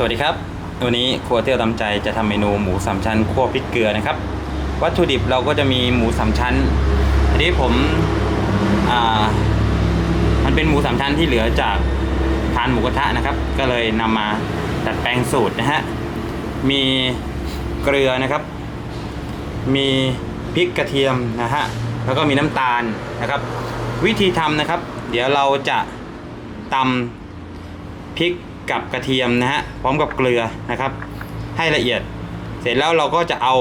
สวัสดีครับ วันนี้ครัวเที่ยวตามใจจะทำเมนูหมูสามชั้นคั่วพริกเกลือนะครับ วัตถุดิบเราก็จะมีหมูสามชั้นอันนี้ผมอ่ามันเป็นหมูสามชั้นที่เหลือจากทานหมูกระทะนะครับ ก็เลยนำมาดัดแปลงสูตรนะฮะมีเกลือนะครับ มีพริกกระเทียมนะฮะแล้วก็มีน้ำตาลนะครับ วิธีทำนะครับ เดี๋ยวเราจะตำพริก กับกระเทียมนะฮะพร้อมกับเกลือนะครับ ให้ละเอียด เสร็จแล้วเราก็จะเอา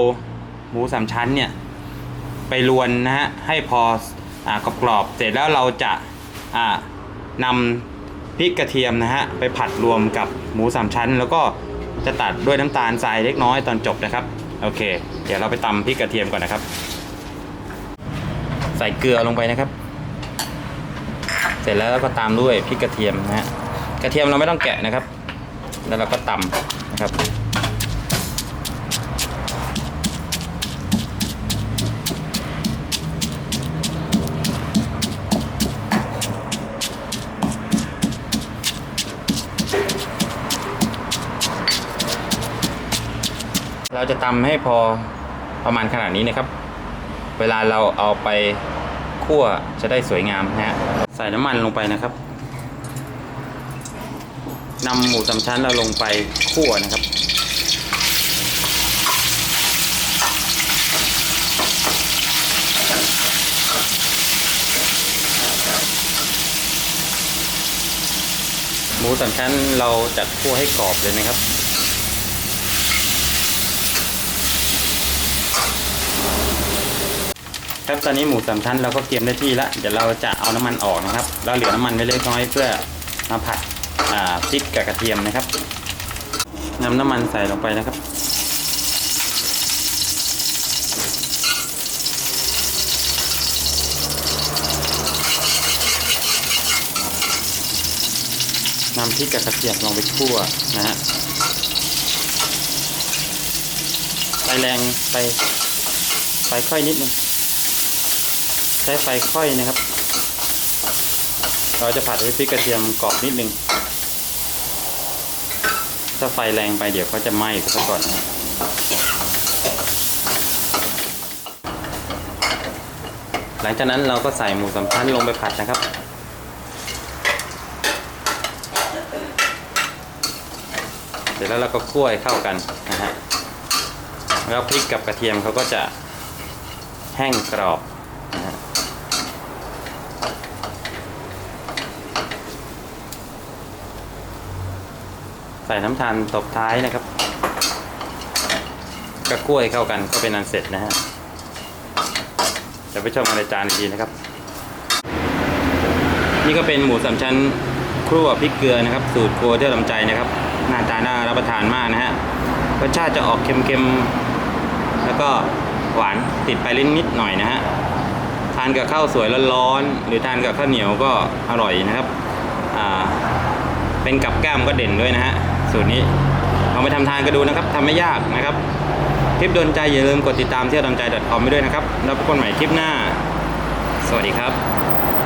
หมูสามชั้นเนี่ยไปรวนนะฮะให้พออกรอบๆเสร็จแล้วเราจะอ่านำพริกกระเทียมนะฮะไปผัดรวมกับหมูสามชั้น แล้วก็จะตัดด้วยน้ำตาลทรายเล็กน้อยตอนจบนะครับโอเค เดี๋ยวเราไปตำพริกกระเทียมก่อนนะครับ ใส่เกลือลงไปนะครับ เสร็จแล้วก็ตามด้วยพริกกระเทียมนะฮะ ระเทียมเราไม่ต้องแกะนะครับ แล้วเราก็ตำนะครับ เราจะตำให้พอประมาณขนาดนี้นะครับ เวลาเราเอาไปคั่วจะได้สวยงามนะฮะ ใส่น้ำมันลงไปนะครับ นำหมูสามชั้นเราลงไปคั่วนะครับ หมูสามชั้นเราจัดคั่วให้กรอบเลยนะครับครับตอนนี้หมูสามชั้นเราก็เตรียมได้ที่แล้วเดี๋ยวเราจะเอาน้ำมันออกนะครับแล้วเหลือน้ำมันไว้เล็กน้อยเพื่อมาผัด พริกกับกระเทียมนะครับนำน้ำมันใส่ลงไปนะครับ นำพริกกับกระเทียมลงไปคั่วนะฮะไฟแรงไฟไฟค่อยนิดนึงใช้ไฟค่อยนะครับ เราจะผัดให้พริกกระเทียมกรอบนิดนึง ถ้าไฟแรงไปเดี๋ยวเขาจะไหม้ซะก่อนนะหลังจากนั้นเราก็ใส่หมูสามชั้นลงไปผัดนะครับ เสร็จแล้วเราก็คั่วให้เข้ากันนะฮะแล้วพริกกับกระเทียมเขาก็จะแห้งกรอบนะฮะ ใส่น้ำตาลตบท้ายนะครับก็กล้วยเข้ากันก็เป็นอันเสร็จนะฮะจะไปชมกันในจานอีกทีนะครับ นี่ก็เป็นหมูสามชั้นครัวพริกเกลือนะครับ สูตรครัวเที่ยวลำใจนะครับ หน้าตาน่ารับประทานมากนะฮะรสชาติจะออกเค็มๆ แล้วก็หวานติดไปลิ้นนิดหน่อยนะฮะทานกับข้าวสวยร้อนๆหรือทานกับข้าวเหนียวก็อร่อยนะครับอ่าเป็นกับแก้มก็เด่นด้วยนะฮะ สูตรนี้ลองไปทำทานกันดูนะครับทำไม่ยากนะครับคลิปโดนใจอย่าลืมกดติดตามเที่ยวดนใจ .com ไปด้วยนะครับแล้วพบกันใหม่คลิปหน้า สวัสดีครับ